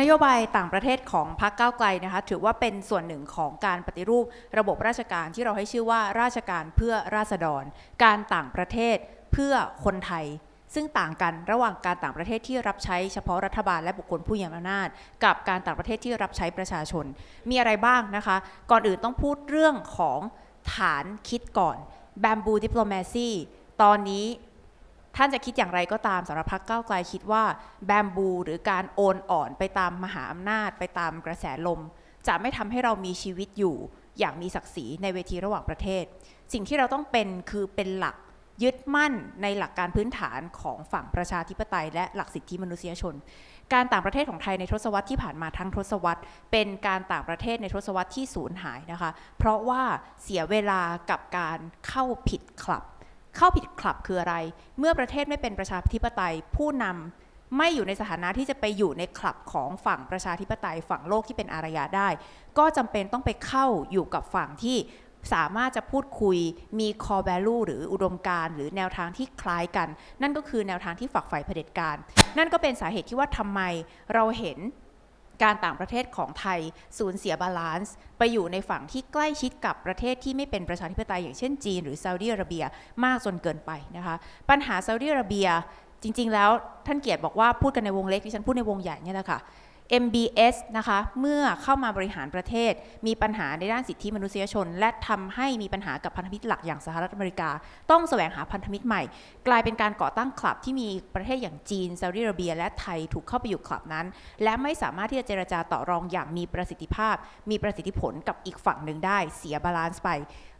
นโยบายต่างประเทศของพรรคก้าวไกลนะคะถือว่าเป็นส่วนหนึ่งของการปฏิรูประบบราชการที่เราให้ชื่อว่าราชการเพื่อราษฎร การต่างประเทศเพื่อคนไทย ซึ่งต่างกันระหว่างการต่างประเทศที่รับใช้เฉพาะรัฐบาลและบุคคลผู้มีอำนาจ กับการต่างประเทศที่รับใช้ประชาชน มีอะไรบ้างนะคะ ก่อนอื่นต้องพูดเรื่องของฐานคิดก่อน Bamboo Diplomacy ตอนนี้ ท่านจะคิดอย่างไรก็ตามสำหรับพรรคก้าวไกลคิดว่าแบมบู หรือการโอนอ่อนไปตามมหาอำนาจ ไปตามกระแสลม จะไม่ทำให้เรามีชีวิตอยู่อย่างมีศักดิ์ศรีในเวทีระหว่างประเทศ สิ่งที่เราต้องเป็นคือเป็นหลักยึดมั่นในหลักการพื้นฐานของฝั่งประชาธิปไตย และหลักสิทธิมนุษยชน การต่างประเทศของไทยในทศวรรษที่ผ่านมาทั้งทศวรรษ เป็นการต่างประเทศในทศวรรษที่สูญหายนะคะ เพราะว่าเสียเวลากับการเข้าผิดคลับ เข้าผิดคลับคืออะไร เมื่อประเทศไม่เป็นประชาธิปไตย ผู้นำไม่อยู่ในสถานะที่จะไปอยู่ในคลับของฝั่งประชาธิปไตย ฝั่งโลกที่เป็นอารยะได้ ก็จำเป็นต้องไปเข้าอยู่กับฝั่งที่สามารถจะพูดคุยมี core value หรืออุดมการหรือแนวทางที่คล้ายกัน นั่นก็คือแนวทางที่ฝักใฝ่เผด็จการ นั่นก็เป็นสาเหตุที่ว่าทำไมเราเห็น การต่างประเทศของไทยสูญเสียบาลานซ์ไปอยู่ในฝั่งที่ใกล้ชิดกับประเทศที่ไม่เป็นประชาธิปไตยอย่างเช่นจีนหรือซาอุดิอาระเบียมากจนเกินไปนะคะปัญหาซาอุดิอาระเบียจริง ๆ แล้วท่านเกียรติบอกว่าพูดกันในวงเล็กดิฉันพูดในวงใหญ่เนี่ยแหละค่ะ MBS นะคะเมื่อเข้ามาบริหารประเทศ มีปัญหาในด้านสิทธิมนุษยชน และทำให้มีปัญหากับพันธมิตรหลักอย่างสหรัฐอเมริกา ต้องแสวงหาพันธมิตรใหม่ กลายเป็นการก่อตั้งคลับที่มีประเทศอย่างจีนซาอุดิอาระเบีย และไทยถูกเข้าไปอยู่คลับนั้น และไม่สามารถที่จะเจรจาต่อรองอย่างมีประสิทธิภาพ มีประสิทธิผลกับอีกฝั่งหนึ่งได้เสียบาลานซ์ไป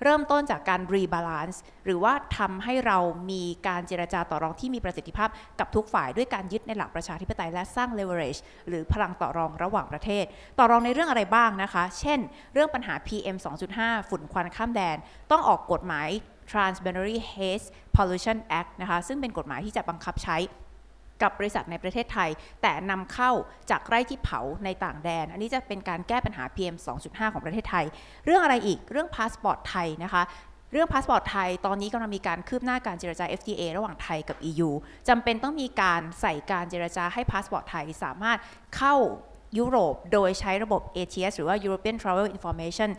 เริ่มต้นจากการรีบาลานซ์หรือว่าทำให้เรามีการเจรจาต่อรองที่มีประสิทธิภาพกับทุกฝ่ายด้วยการยึดในหลักประชาธิปไตยและสร้าง leverage หรือพลังต่อรองระหว่างประเทศ ต่อรองในเรื่องอะไรบ้างนะคะ เช่น เรื่องปัญหา PM 2.5 ฝุ่นควันข้ามแดน ต้องออกกฎหมาย Transboundary Haze Pollution Act นะคะ ซึ่งเป็นกฎหมายที่จะบังคับใช้กับบริษัทในประเทศไทย แต่นำเข้าจากไร่ที่เผาในต่างแดน อันนี้จะเป็นการแก้ปัญหา PM 2.5 ของประเทศไทย เรื่องอะไรอีกเรื่องพาสปอร์ตไทยนะคะ เรื่องพาสปอร์ตไทย ตอนนี้กำลังมีการคืบหน้าการเจรจา FTA ระหว่างไทยกับ EU จำเป็นต้องมีการใส่การเจรจาให้พาสปอร์ตไทยสามารถเข้ายุโรปโดยใช้ระบบ ATS หรือว่า European Travel Information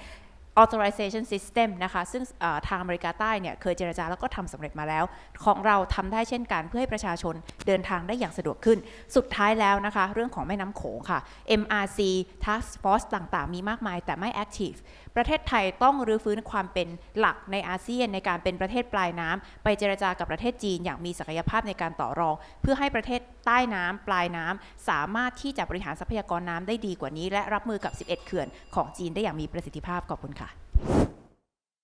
authorization system นะคะ ซึ่งทางอเมริกาใต้เนี่ยเคยเจรจาแล้วก็ทำสำเร็จมาแล้ว ของเราทำได้เช่นกันเพื่อให้ประชาชนเดินทางได้อย่างสะดวกขึ้น สุดท้ายแล้วนะคะ เรื่องของแม่น้ำโขงค่ะ MRC Task Force ต่างๆ มีมากมายแต่ไม่ active ประเทศไทยต้องรื้อฟื้นความเป็นหลักในอาเซียนในการเป็นประเทศปลายน้ำไปเจรจากับประเทศจีนอย่างมีศักยภาพในการต่อรอง เพื่อให้ประเทศใต้น้ำปลายน้ำสามารถที่จะบริหารทรัพยากรน้ำได้ดีกว่านี้ และรับมือกับ 11 เขื่อนของจีนได้อย่างมีประสิทธิภาพขอบคุณค่ะ